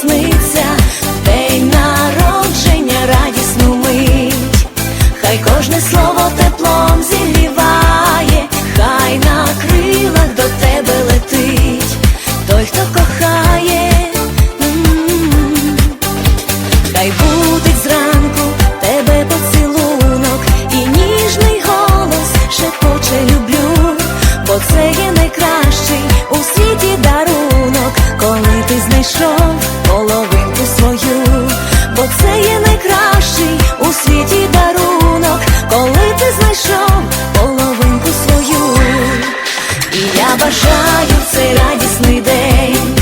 здійсниться, день народження, радісну мить. Хай кожне слово теплом зігріває, Бажаю в цей радісний день.